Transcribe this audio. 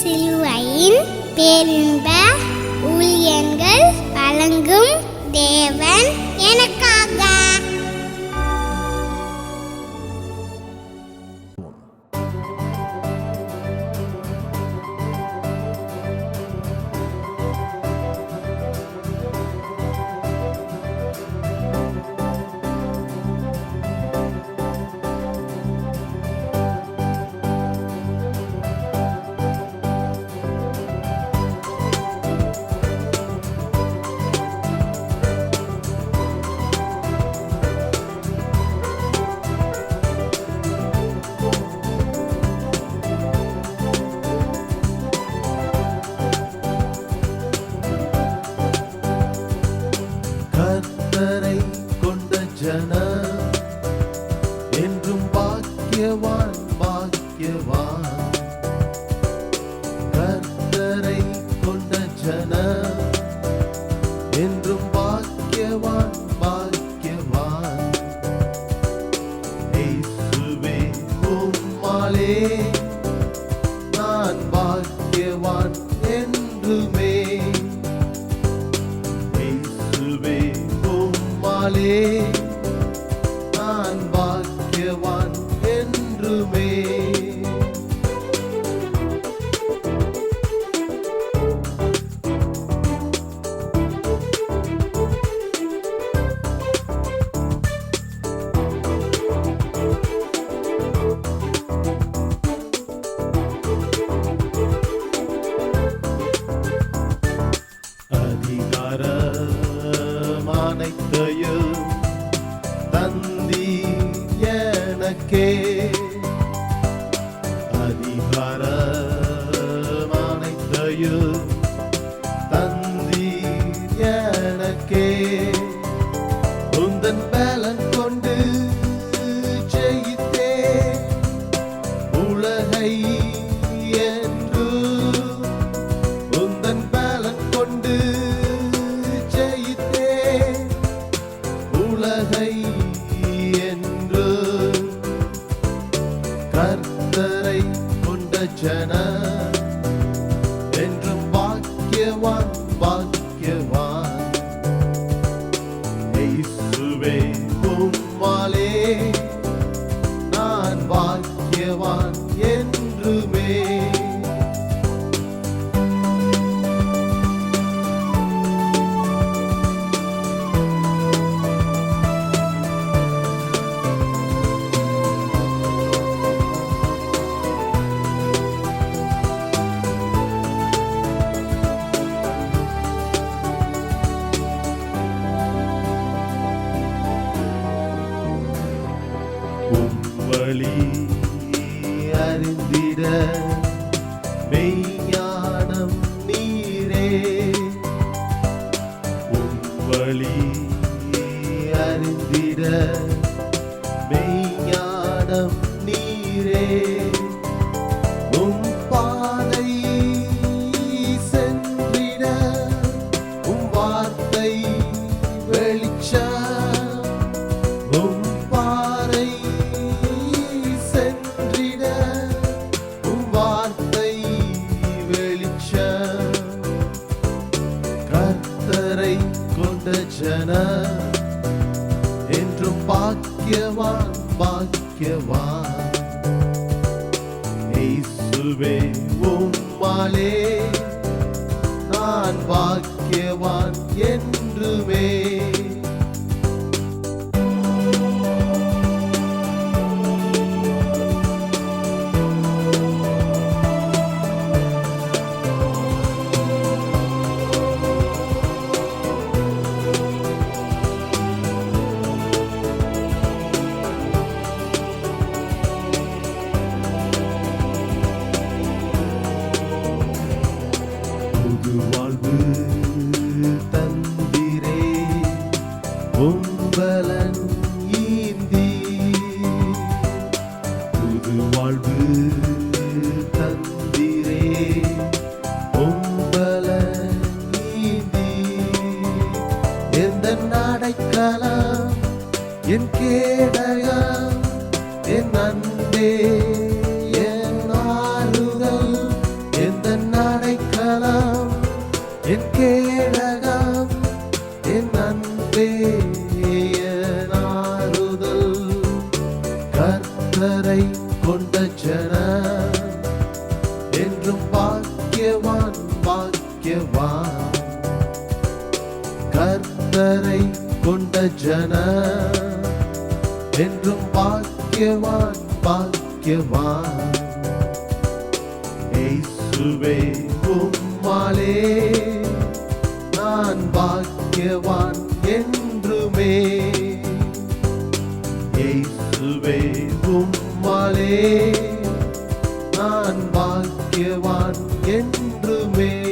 சிலுவையின் பேரின்ப ஊழியங்கள் வழங்கும் தேவன். உம்மாலே நான் பாக்கியவான் என்றுமே. இயேசுவே உம்மாலே நான் பாக்கியவான் என்றுமே. Than balance. தேவான் என்றுமே. வழி அறிந்திட மெய்ஞானம் நீரே. உம் வழி அறிந்திட மெய்ஞானம் நீரே. கர்த்தரை கொண்ட ஜன என்றும் பாக்கியவான் பாக்கியவான். இயேசுவே உம்மாலே நான் பாக்கியவான் என்றுமே. என் கேடயா என் அன்பே என் ஆறுதல் எந்த அடைக்கலாம் என் கேடயா என் அன்பே என் ஆறுதல். கர்த்தரை கொண்ட ஜன என்றும் கொண்ட ஜன என்றும் பாக்கியவான் பாக்கியவான். ஏசுவே உம்மாலே நான் பாக்கியவான் என்றுமே. ஏசுவே உம்மாலே நான் பாக்கியவான் என்றுமே.